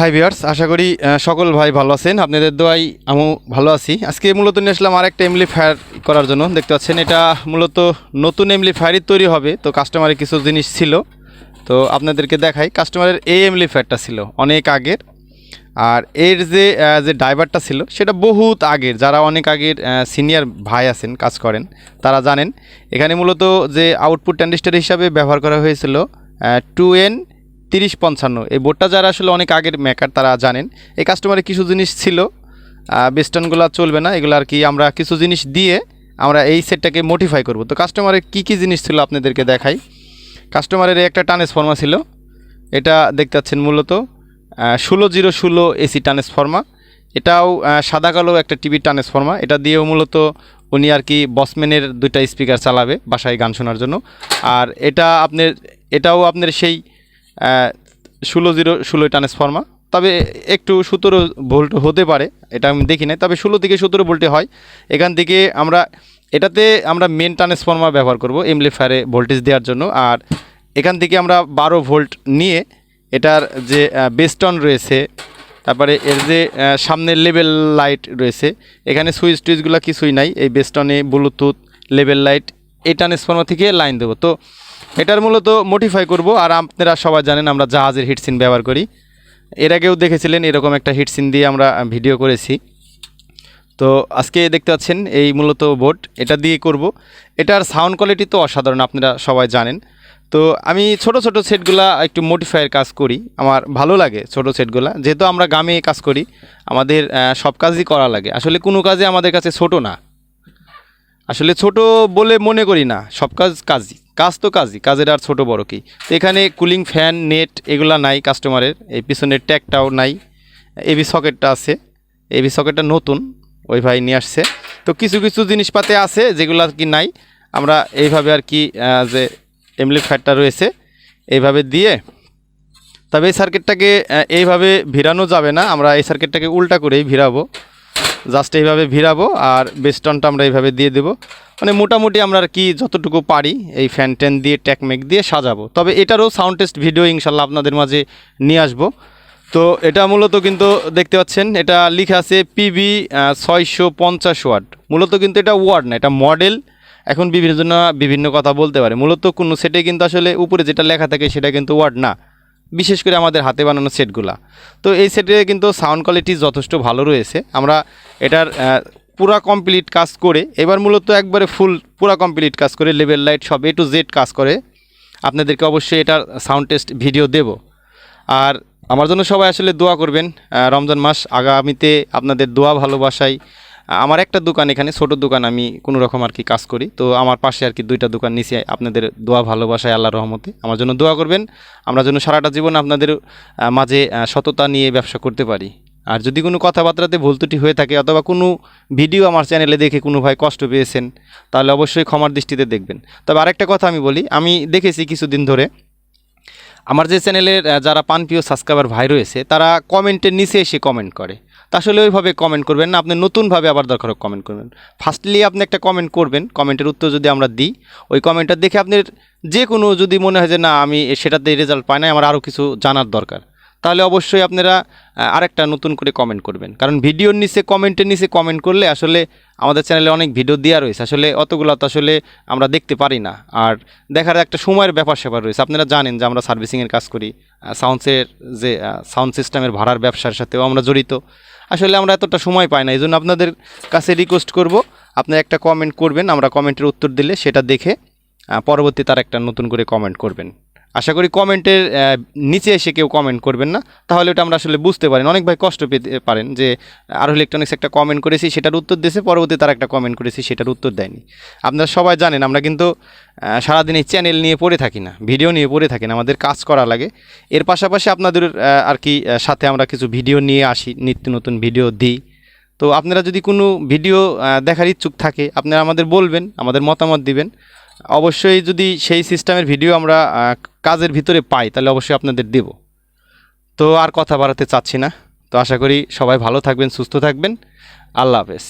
High viewers আশা করি সকল ভাই ভালো আছেন। আপনাদের দোয়াই আমিও ভালো আছি। আজকে মূলত নিয়ে আসলাম আরেকটা এমলি ফায়ার করার জন্য। দেখতে পাচ্ছেন, এটা মূলত নতুন এমলি ফায়ারই তৈরি হবে। তো কাস্টমারের কিছু জিনিস ছিল। তো আপনাদেরকে দেখাই কাস্টমারের এই এমলি ফায়ারটা ছিল, অনেক আগের। আর এর যে যে ড্রাইভারটা ছিল, সেটা বহুত আগের। যারা অনেক আগের সিনিয়র ভাই আছেন, কাজ করেন, তারা জানেন। এখানে মূলত যে আউটপুট ট্যান্ডিস্টার হিসাবে ব্যবহার করা হয়েছিল টু এন তিরিশ পঞ্চান্ন। এই বোর্ডটা যারা আসলে অনেক আগের মেকার তারা জানেন। এই কাস্টমারের কিছু জিনিস ছিল বেস্টনগুলো চলবে না, এগুলো আর কি আমরা কিছু জিনিস দিয়ে আমরা এই সেটটাকে মডিফাই করব। তো কাস্টমারের কী কী জিনিস ছিল আপনাদেরকে দেখাই? কাস্টমারের একটা ট্রান্সফর্মার ছিল, এটা দেখতে পাচ্ছেন মূলত ষোলো জিরো ষোলো এসি ট্রান্সফর্মা এটাও সাদা কালো একটা টিভি ট্রান্সফর্মা এটা দিয়েও মূলত উনি আর কি বসম্যানের দুইটা স্পিকার চালাবে বাসায় গান শোনার জন্য। আর এটা আপনার, এটাও আপনার সেই ষোলো জিরো, ষোলো ট্রান্সফর্মা তবে একটু সতেরো ভোল্ট হতে পারে, এটা আমি দেখি নাই। তবে ষোলো থেকে সতেরো ভোল্টে হয়। এখান থেকে আমরা, এটাতে আমরা মেন ট্রান্সফর্মার ব্যবহার করব এমলিফায়ারে ভোল্টেজ দেওয়ার জন্য। আর এখান থেকে আমরা বারো ভোল্ট নিয়ে এটার যে বেস্টন রয়েছে, তারপরে এর যে সামনের লেভেল লাইট রয়েছে, এখানে সুইচ টুইচগুলো কিছুই নাই। এই বেস্টনে ব্লুটুথ লেভেল লাইট এই ট্রান্সফর্মার থেকে লাইন দেবো। তো এটার মূলত মডিফাই করব, আর আপনারা সবাই জানেন আমরা জাহাজের হিটসিন ব্যবহার করি। এর আগেও দেখেছিলেন এরকম একটা হিটসিন দিয়ে আমরা ভিডিও করেছি। তো আজকে দেখতে পাচ্ছেন এই মূলত বোর্ড এটা দিয়ে করব। এটার সাউন্ড কোয়ালিটি তো অসাধারণ, আপনারা সবাই জানেন। তো আমি ছোট ছোট সেটগুলা একটু মডিফাইয়ের কাজ করি, আমার ভালো লাগে ছোট সেটগুলা। যেহেতু আমরা গ্রামে কাজ করি, আমাদের সব কাজই করা লাগে। আসলে কোনো কাজে আমাদের কাছে ছোট না। আসলে ছোট বলে মনে করি না, সব কাজ কাজই, কাজ তো কাজই, কাজের আর ছোট বড় কি। এখানে কুলিং ফ্যান নেট এগুলা নাই কাস্টমারের এই পিছনের ট্যাগটাও নাই এবি সকেটটা আছে এবি সকেটটা নতুন, ওই ভাই নিয়ে আসছে। তো কিছু কিছু জিনিসপাতি আছে যেগুলো আর কি নাই, আমরা এইভাবে আর কি যে এমলি ফ্যাটটা রয়েছে, এইভাবে দিয়ে, তবে এই সার্কিটটাকে এইভাবে ভিড়ানো যাবে না, আমরা এই সার্কিটটাকে উল্টা করেই ভিড়াবো। জাস্ট এইভাবে ভিড়াবো আর বেস্টনটা আমরা এইভাবে দিয়ে দেবো। মানে মোটামুটি আমরা আর কি যতটুকু পারি এই ফ্যান ট্যান দিয়ে ট্যাকমেক দিয়ে সাজাবো। তবে এটারও সাউন্ড টেস্ট ভিডিও ইনশাল্লাহ আপনাদের মাঝে নিয়ে আসব। তো এটা মূলত কিন্তু দেখতে পাচ্ছেন, এটা লিখে আছে পিবি ছয়শো পঞ্চাশ ওয়াট। মূলত কিন্তু এটা ওয়ার্ড না, এটা মডেল এখন বিভিন্ন বিভিন্ন কথা বলতে পারে। মূলত কোনো সেটে কিন্তু আসলে উপরে যেটা লেখা থাকে সেটা কিন্তু ওয়ার্ড না। বিশেষ করে আমাদের হাতে বানানো সেটগুলা। তো এই সেটে কিন্তু সাউন্ড কোয়ালিটি যথেষ্ট ভালো রয়েছে। আমরা এটার পুরা কমপ্লিট কাজ করে, এবার মূলত একবারে ফুল পুরা কমপ্লিট কাজ করে লেভেল লাইট সব এ টু জেড কাজ করে। আপনাদেরকে অবশ্যই এটার সাউন্ড টেস্ট ভিডিও দেব। আর আমার জন্য সবাই আসলে দোয়া করবেন রমজান মাস আগামীতে আপনাদের দোয়া ভালোবাসায় আমার একটা দোকান এখানে, ছোট দোকান, আমি কোনো রকম আর কি কাজ করি। তো আমার পাশে আর কি দুইটা দোকান নিচে, আপনাদের দোয়া, ভালোবাসায় আল্লাহ রহমতে। আমার জন্য দোয়া করবেন, আমরা যেন সারাটা জীবন আপনাদের মাঝে সততা নিয়ে ব্যবসা করতে পারি। আর যদি কোনো কথাবার্তাতে ভুল ত্রুটি হয়ে থাকে অথবা কোনো ভিডিও আমার চ্যানেলে দেখে কোনো ভাই কষ্ট পেয়েছেন, তাহলে অবশ্যই ক্ষমার দৃষ্টিতে দেখবেন। তবে আরেকটা কথা আমি বলি, আমি দেখেছি কিছুদিন ধরে আমার যে চ্যানেলের যারা পানপ্রিয় সাবস্ক্রাইবার ভাই রয়েছে, তারা কমেন্টের নিচে এসে কমেন্ট করে। তা আসলে ওইভাবে কমেন্ট করবেন না, আপনি নতুনভাবে আবার দরকার কমেন্ট করবেন। ফার্স্টলি আপনি একটা কমেন্ট করবেন কমেন্টের উত্তর যদি আমরা দিই, ওই কমেন্টটা দেখে আপনার যে কোনো, যদি মনে হয় যে না, আমি সেটাতে রেজাল্ট পাই না আমার আরও কিছু জানার দরকার। তাহলে অবশ্যই আপনারা আরেকটা নতুন করে কমেন্ট করবেন। কারণ ভিডিওর নিচে কমেন্টের নিচে কমেন্ট করলে আসলে আমাদের চ্যানেলে অনেক ভিডিও দেওয়া রয়েছে। আসলে অতগুলো তো আসলে আমরা দেখতে পারি না। আর দেখার একটা সময়ের ব্যাপার স্যাপার রয়েছে। আপনারা জানেন যে আমরা সার্ভিসিংয়ের কাজ করি সাউন্ডসের যে সাউন্ড সিস্টেমের ভাড়ার ব্যবসার সাথেও আমরা জড়িত। আসলে আমরা এতটা সময় পাই না এই জন্য আপনাদের কাছে রিকোয়েস্ট করব, আপনি একটা কমেন্ট করবেন, আমরা কমেন্টের উত্তর দিলে সেটা দেখে পরবর্তী তার একটা নতুন করে কমেন্ট করবেন। আশা করি কমেন্টের নিচে এসে কেউ কমেন্ট করবেন না। তাহলে ওটা আমরা আসলে বুঝতে পারেন অনেক ভাই কষ্ট পেতে পারেন যে আরও ইলেকট্রনিক্স একটা কমেন্ট করেছি, সেটার উত্তর দিয়েছে, পরবর্তী তার একটা কমেন্ট করেছি, সেটার উত্তর দেয়নি। আপনারা সবাই জানেন, আমরা কিন্তু সারাদিন এই চ্যানেল নিয়ে পড়ে থাকি না ভিডিও নিয়ে পড়ে থাকি না, আমাদের কাজ করা লাগে। এর পাশাপাশি আপনাদের আর কি সাথে আমরা কিছু ভিডিও নিয়ে আসি, নিত্য নতুন ভিডিও দিই। তো আপনারা যদি কোনো ভিডিও দেখার ইচ্ছুক থাকে, আপনারা আমাদের বলবেন, আমাদের মতামত দিবেন। অবশ্যই যদি সেই সিস্টেমের ভিডিও আমরা কাজের ভিতরে পাই, তাহলে অবশ্যই আপনাদের দেব। তো আর কথা বাড়াতে চাচ্ছি না। তো আশা করি সবাই ভালো থাকবেন, সুস্থ থাকবেন। আল্লাহ হাফেজ।